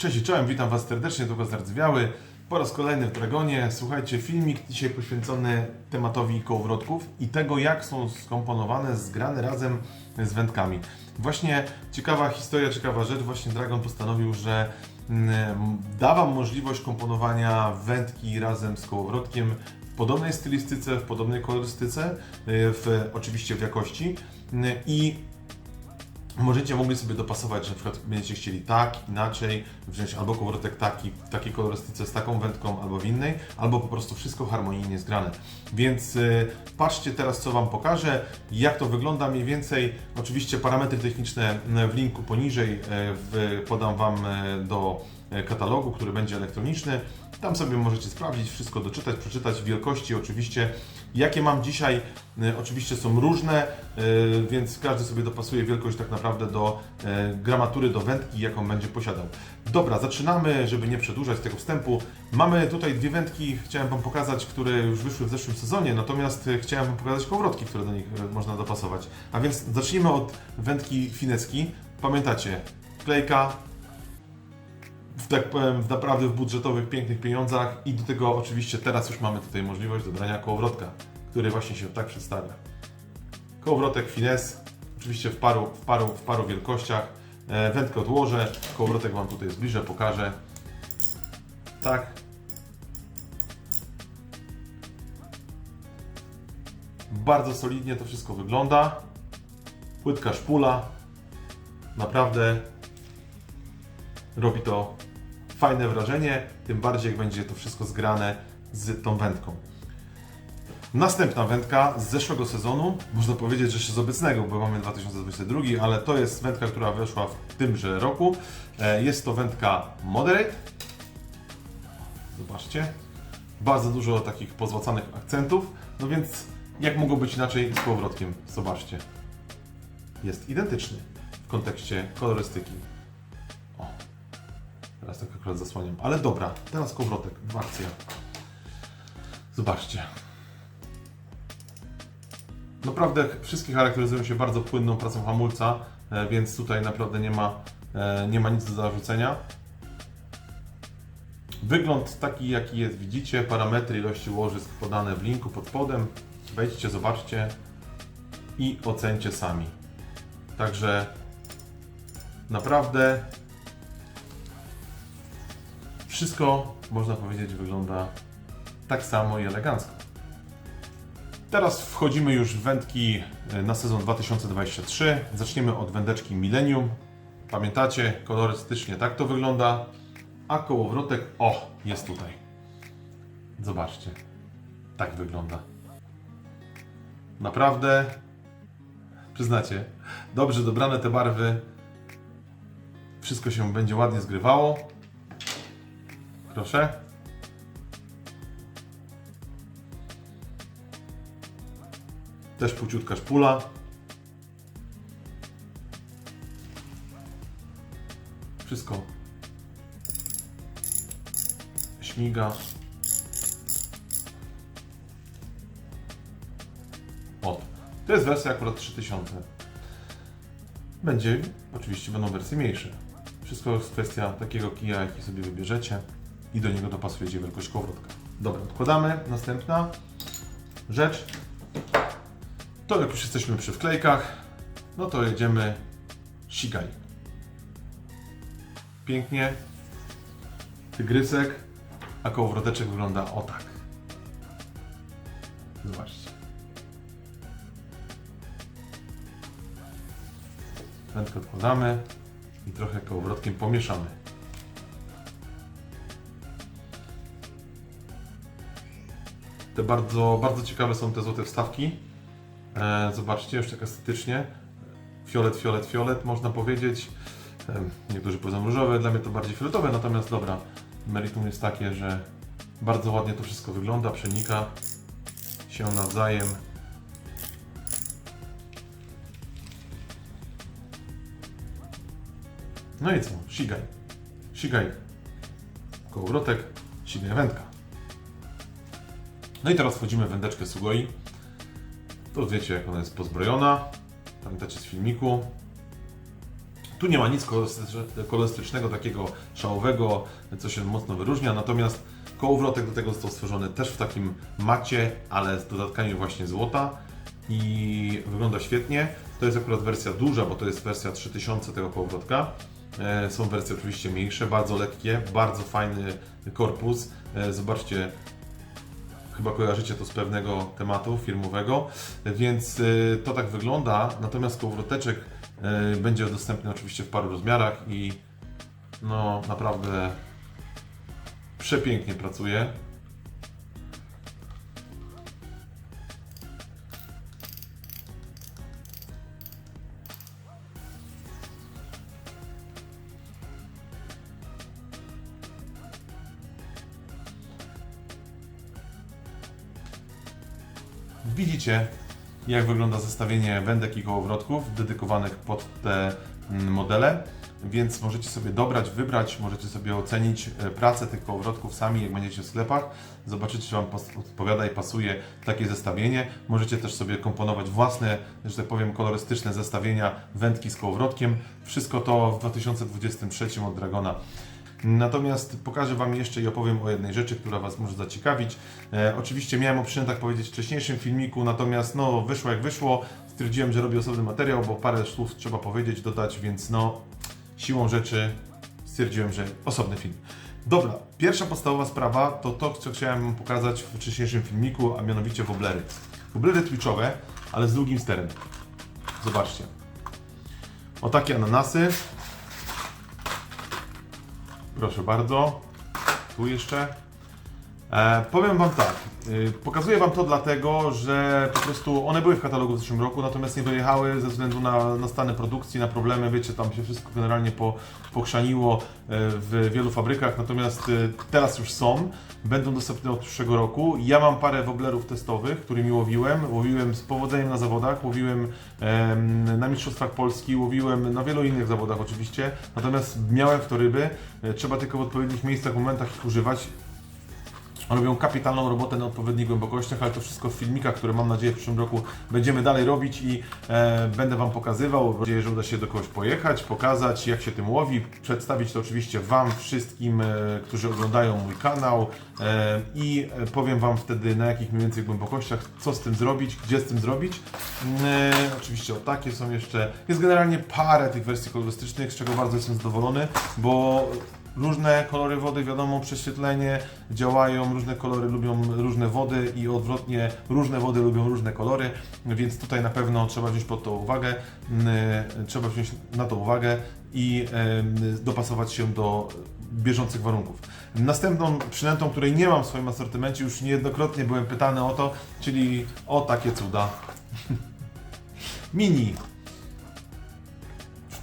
Cześć i czołem, witam Was serdecznie, Długo Zardzewiały. Po raz kolejny w Dragonie. Słuchajcie, filmik dzisiaj poświęcony tematowi kołowrotków i tego, jak są skomponowane, zgrane razem z wędkami. Właśnie ciekawa historia, ciekawa rzecz. Właśnie Dragon postanowił, że mm, da Wam możliwość komponowania wędki razem z kołowrotkiem w podobnej stylistyce, w podobnej kolorystyce, y, w, oczywiście w jakości y, i Możecie mogli sobie dopasować, że na przykład będziecie chcieli tak, inaczej, wziąć albo kołowrotek taki, w takiej kolorystyce z taką wędką, albo w innej, albo po prostu wszystko harmonijnie zgrane. Więc y, patrzcie teraz, co Wam pokażę, jak to wygląda mniej więcej. Oczywiście parametry techniczne w linku poniżej y, w, podam Wam y, do katalogu, który będzie elektroniczny. Tam sobie możecie sprawdzić, wszystko doczytać, przeczytać, wielkości oczywiście. Jakie mam dzisiaj, y, oczywiście są różne, y, więc każdy sobie dopasuje wielkość tak naprawdę do gramatury, do wędki, jaką będzie posiadał. Dobra, zaczynamy, żeby nie przedłużać tego wstępu. Mamy tutaj dwie wędki, chciałem Wam pokazać, które już wyszły w zeszłym sezonie, natomiast chciałem Wam pokazać kołowrotki, które do nich można dopasować. A więc zacznijmy od wędki fineski. Pamiętacie, klejka, tak powiem, w naprawdę w budżetowych, pięknych pieniądzach i do tego oczywiście teraz już mamy tutaj możliwość dobrania kołowrotka, który właśnie się tak przedstawia. Kołowrotek fines, oczywiście w paru, w paru, w paru wielkościach. E, wędkę odłożę, kołowrotek Wam tutaj zbliżę, pokażę. Tak. Bardzo solidnie to wszystko wygląda. Płytka szpula. Naprawdę robi to fajne wrażenie, tym bardziej jak będzie to wszystko zgrane z tą wędką. Następna wędka z zeszłego sezonu, można powiedzieć, że jeszcze z obecnego, bo mamy 2022, ale to jest wędka, która weszła w tymże roku. E, Jest to wędka Moderate. Zobaczcie. Bardzo dużo takich pozłacanych akcentów, no więc jak mogło być inaczej z kołowrotkiem? Zobaczcie. Jest identyczny w kontekście kolorystyki. Teraz tak akurat zasłaniam. Ale dobra, teraz kołowrotek, akcja. Zobaczcie. Naprawdę wszystkie charakteryzują się bardzo płynną pracą hamulca, e, więc tutaj naprawdę nie ma, e, nie ma nic do zarzucenia. Wygląd taki jaki jest, widzicie, parametry ilości łożysk podane w linku pod spodem. Wejdźcie, zobaczcie i ocencie sami. Także naprawdę wszystko, można powiedzieć, wygląda tak samo i elegancko. Teraz wchodzimy już w wędki e, na sezon 2023. Zaczniemy od wędeczki Millennium. Pamiętacie, kolorystycznie tak to wygląda. A kołowrotek, o, jest tutaj. Zobaczcie, tak wygląda. Naprawdę, przyznacie, dobrze dobrane te barwy. Wszystko się będzie ładnie zgrywało. Proszę. Też płciutka szpula. Wszystko śmiga. O, to jest wersja akurat 3000. Będzie, oczywiście będą wersje mniejsze. Wszystko jest kwestia takiego kija, jaki sobie wybierzecie i do niego dopasujecie wielkość kołowrotka. Dobra, odkładamy. Następna rzecz. To jak już jesteśmy przy wklejkach, no to jedziemy Shigai. Pięknie. Tygrysek, a kołowroteczek wygląda o tak. Zobaczcie. Wędkę odkładamy i trochę kołowrotkiem pomieszamy. Te bardzo, bardzo ciekawe są te złote wstawki. E, zobaczcie, już tak estetycznie. Fiolet, fiolet, fiolet, można powiedzieć. E, niektórzy powiedzą różowe, dla mnie to bardziej fioletowe, natomiast dobra, meritum jest takie, że bardzo ładnie to wszystko wygląda, przenika się nawzajem. No i co? Shigaj. Shigaj. Kołowrotek, Shigaj wędka. No i teraz wchodzimy w wędeczkę Sugoi. To wiecie, jak ona jest pozbrojona. Pamiętacie z filmiku. Tu nie ma nic kolorystyczne- kolorystycznego, takiego szałowego, co się mocno wyróżnia, natomiast kołowrotek do tego został stworzony też w takim macie, ale z dodatkami właśnie złota i wygląda świetnie. To jest akurat wersja duża, bo to jest wersja 3000 tego kołowrotka. E, Są wersje oczywiście mniejsze, bardzo lekkie, bardzo fajny korpus. E, Zobaczcie, chyba kojarzycie to z pewnego tematu firmowego, więc y, to tak wygląda. Natomiast kołowroteczek y, będzie dostępny oczywiście w paru rozmiarach i no naprawdę przepięknie pracuje. Widzicie, jak wygląda zestawienie wędek i kołowrotków dedykowanych pod te mm, modele, więc możecie sobie dobrać, wybrać, możecie sobie ocenić e, pracę tych kołowrotków sami, jak będziecie w sklepach, zobaczycie, czy Wam odpowiada i pasuje takie zestawienie. Możecie też sobie komponować własne, że tak powiem, kolorystyczne zestawienia wędki z kołowrotkiem. Wszystko to w 2023 od Dragona. Natomiast pokażę Wam jeszcze i opowiem o jednej rzeczy, która Was może zaciekawić. E, oczywiście miałem o przynętach powiedzieć w wcześniejszym filmiku, natomiast no wyszło jak wyszło. Stwierdziłem, że robię osobny materiał, bo parę słów trzeba powiedzieć, dodać, więc no siłą rzeczy stwierdziłem, że osobny film. Dobra, pierwsza podstawowa sprawa to to, co chciałem pokazać w wcześniejszym filmiku, a mianowicie woblery. Woblery twitchowe, ale z długim sterem. Zobaczcie. O takie ananasy. Proszę bardzo. Tu jeszcze. E, powiem Wam tak. Y, pokazuję Wam to dlatego, że po prostu one były w katalogu w zeszłym roku, natomiast nie dojechały ze względu na, na stany produkcji, na problemy. Wiecie, tam się wszystko generalnie po, pokrzaniło e, w wielu fabrykach, natomiast y, teraz już są. Będą dostępne od przyszłego roku. Ja mam parę woblerów testowych, którymi łowiłem. Łowiłem z powodzeniem na zawodach, łowiłem em, na Mistrzostwach Polski, łowiłem na wielu innych zawodach oczywiście. Natomiast miałem w to ryby. E, Trzeba tylko w odpowiednich miejscach, momentach ich używać. Robią kapitalną robotę na odpowiednich głębokościach, ale to wszystko w filmikach, które mam nadzieję w przyszłym roku będziemy dalej robić i e, będę Wam pokazywał. Mam nadzieję, że uda się do kogoś pojechać, pokazać jak się tym łowi, przedstawić to oczywiście Wam wszystkim, e, którzy oglądają mój kanał e, i e, powiem Wam wtedy na jakich mniej więcej głębokościach, co z tym zrobić, gdzie z tym zrobić. E, oczywiście o takie są jeszcze, jest generalnie parę tych wersji kolorystycznych, z czego bardzo jestem zadowolony, bo Różne kolory wody, wiadomo, prześwietlenie działają, różne kolory lubią różne wody i odwrotnie, różne wody lubią różne kolory, więc tutaj na pewno trzeba wziąć pod to uwagę, mm, trzeba wziąć na to uwagę i dopasować się do bieżących warunków. Następną przynętą, której nie mam w swoim asortymencie, już niejednokrotnie byłem pytany o to, czyli o takie cuda. Mini,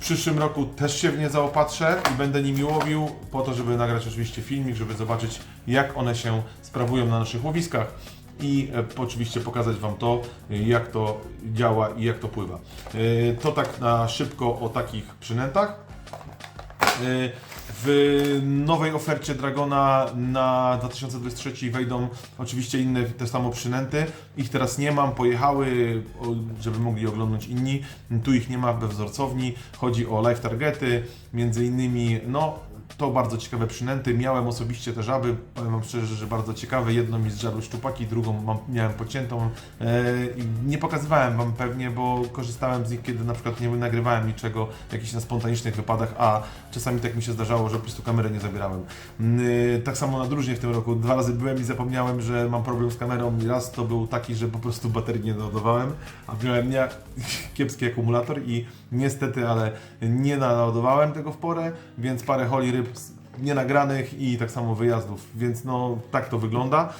przyszłym roku też się w nie zaopatrzę i będę nimi łowił po to, żeby nagrać oczywiście filmik, żeby zobaczyć jak one się sprawują na naszych łowiskach i e, oczywiście pokazać Wam to, e, jak to działa i jak to pływa. E, To tak na szybko o takich przynętach. W nowej ofercie Dragona na 2023 wejdą oczywiście inne te samo przynęty. Ich teraz nie mam, pojechały, żeby mogli oglądać inni. Tu ich nie ma we wzorcowni. Chodzi o live targety, między innymi, no to bardzo ciekawe przynęty. Miałem osobiście te żaby, powiem Wam szczerze, że bardzo ciekawe. Jedną mi zżarły szczupaki, drugą mam, miałem pociętą. E, nie pokazywałem Wam pewnie, bo korzystałem z nich, kiedy na przykład nie nagrywałem niczego, jakichś na spontanicznych wypadach, a czasami tak mi się zdarzało, że po prostu kamery nie zabierałem. Mm, tak samo na drużynie w tym roku. Dwa razy byłem i zapomniałem, że mam problem z kamerą. Raz to był taki, że po prostu baterii nie doładowałem, a miałem nie, kiepski akumulator i niestety, ale nie naładowałem tego w porę, więc parę holi ryb s- nienagranych i tak samo wyjazdów, więc no tak to wygląda.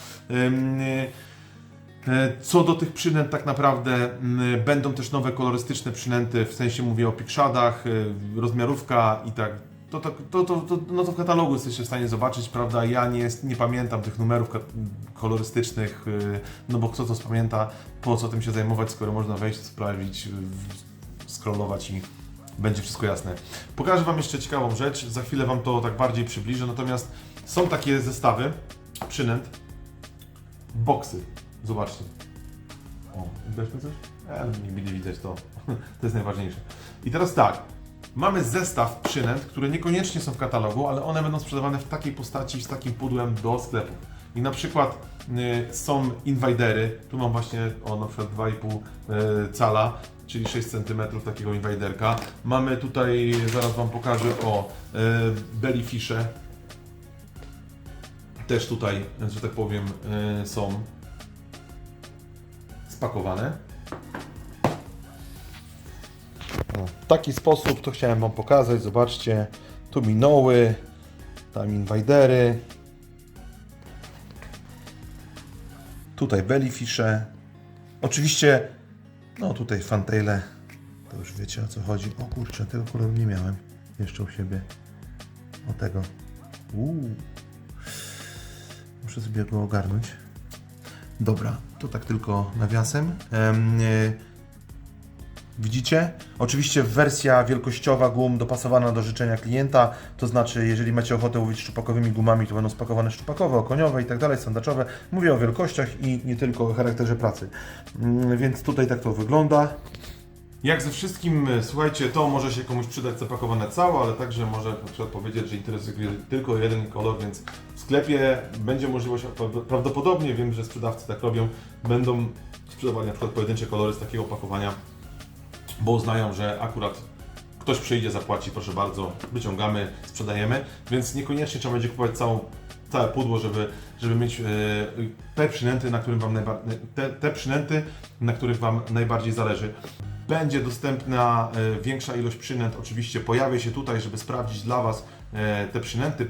E, Co do tych przynęt, tak naprawdę mm, będą też nowe kolorystyczne przynęty, w sensie mówię o pikszadach, e, rozmiarówka i tak. To, to, to, to, to, no to w katalogu jesteście w stanie zobaczyć, prawda? Ja nie, nie pamiętam tych numerów kolorystycznych, e, no bo kto to spamięta, po co tym się zajmować, skoro można wejść, sprawdzić, scrollować i będzie wszystko jasne. Pokażę Wam jeszcze ciekawą rzecz, za chwilę Wam to tak bardziej przybliżę, natomiast są takie zestawy przynęt, boksy. Zobaczcie. O, widać coś? Nie będzie widać to. To jest najważniejsze. I teraz tak. Mamy zestaw przynęt, które niekoniecznie są w katalogu, ale one będą sprzedawane w takiej postaci, z takim pudłem do sklepu. I na przykład y, są inwajdery, tu mam właśnie o na przykład 2,5 y, cala, czyli 6 cm takiego inwajderka. Mamy tutaj, zaraz Wam pokażę, o y, bellyfisze. Też tutaj, że tak powiem, są spakowane. W taki sposób to chciałem Wam pokazać. Zobaczcie, tu minoły, tam inwajdery. Tutaj bellyfisze. Oczywiście, no tutaj fantaile. To już wiecie o co chodzi. O kurczę, tego koloru nie miałem jeszcze u siebie. O tego. Uuu. Muszę sobie go ogarnąć. Dobra, to tak tylko nawiasem. Em, e, Widzicie? Oczywiście wersja wielkościowa gum dopasowana do życzenia klienta, to znaczy jeżeli macie ochotę łowić szczupakowymi gumami, to będą spakowane szczupakowe, okoniowe i tak dalej, sandaczowe. Mówię o wielkościach i nie tylko o charakterze pracy. Mm, Więc tutaj tak to wygląda. Jak ze wszystkim, e, słuchajcie, to może się komuś przydać zapakowane całe, ale także może na przykład powiedzieć, że interesuje tylko jeden kolor, więc w sklepie będzie możliwość, prawdopodobnie wiem, że sprzedawcy tak robią, będą sprzedawali na przykład pojedyncze kolory z takiego opakowania bo uznają, że akurat ktoś przyjdzie, zapłaci, proszę bardzo, wyciągamy, sprzedajemy, więc niekoniecznie trzeba będzie kupować całą, całe pudło, żeby, żeby mieć e, te przynęty, na którym wam te, te przynęty, na których Wam najbardziej zależy. Będzie dostępna e, większa ilość przynęt, oczywiście pojawię się tutaj, żeby sprawdzić dla Was te przynęty,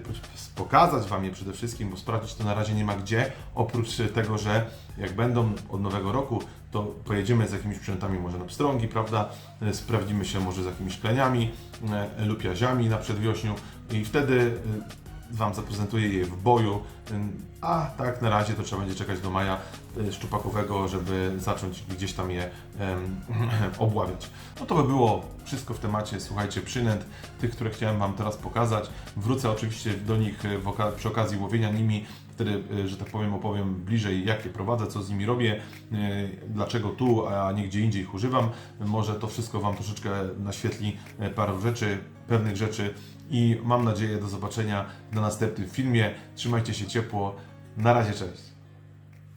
pokazać Wam je przede wszystkim, bo sprawdzić to na razie nie ma gdzie, oprócz tego, że jak będą od nowego roku, to pojedziemy z jakimiś przynętami może na pstrągi, prawda? E, Sprawdzimy się może z jakimiś kleniami e, lub jaziami na przedwiośniu i wtedy e, Wam zaprezentuję je w boju, a tak na razie to trzeba będzie czekać do maja y, szczupakowego, żeby zacząć gdzieś tam je em, obławiać. No to by było wszystko w temacie, słuchajcie, przynęt, tych, które chciałem Wam teraz pokazać. Wrócę oczywiście do nich y, oka- przy okazji łowienia nimi, wtedy, y, że tak powiem, opowiem bliżej, jak je prowadzę, co z nimi robię, dlaczego tu, a nie gdzie indziej ich używam. Może to wszystko Wam troszeczkę naświetli parę rzeczy, pewnych rzeczy i mam nadzieję do zobaczenia na następnym filmie. Trzymajcie się ciepło. Na razie, cześć.